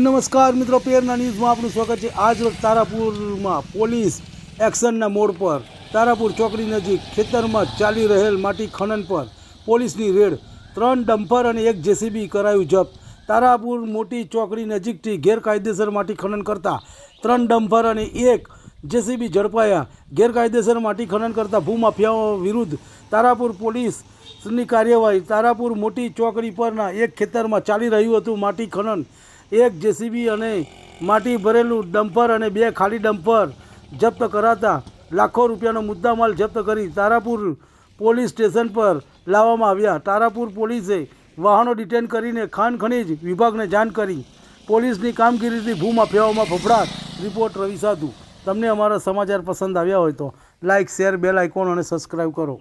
નમસ્કાર મિત્રો પેરના ન્યૂઝમાં આપનું સ્વાગત છે. આજ રોજ તારાપુરમાં પોલીસ એક્શનના મોડ પર, તારાપુર ચોકડી નજીક ખેતરમાં ચાલી રહેલ માટી ખનન પર પોલીસની રેડ, ત્રણ ડમ્પર અને એક જેસીબી કરાયું જપ્ત. તારાપુર મોટી ચોકડી નજીકથી ગેરકાયદેસર માટી ખનન કરતા ત્રણ ડમ્પર અને એક જેસીબી ઝડપાયા. ગેરકાયદેસર માટી ખનન કરતા ભૂમાફિયાઓ વિરુદ્ધ તારાપુર પોલીસની કાર્યવાહી. તારાપુર મોટી ચોકડી પરના એક ખેતરમાં ચાલી રહ્યું હતું માટી ખનન. એક જેસીબી અને માટી ભરેલું ડમ્પર અને બે ખાલી ડમ્પર જપ્ત કરાતા લાખો રૂપિયાનો મુદ્દામાલ જપ્ત કરી તારાપુર પોલીસ સ્ટેશન પર લાવવામાં આવ્યા. તારાપુર પોલીસે વાહનો ડિટેન કરીને ખાન ખનીજ વિભાગને જાણ કરી. પોલીસની કામગીરીથી ભૂમાફિયાઓમાં ફફડાટ. રિપોર્ટ રવિ સાધુ. તમને અમારા સમાચાર પસંદ આવ્યા હોય તો લાઇક શેર, બેલ આઇકોન અને સબસ્ક્રાઈબ કરો.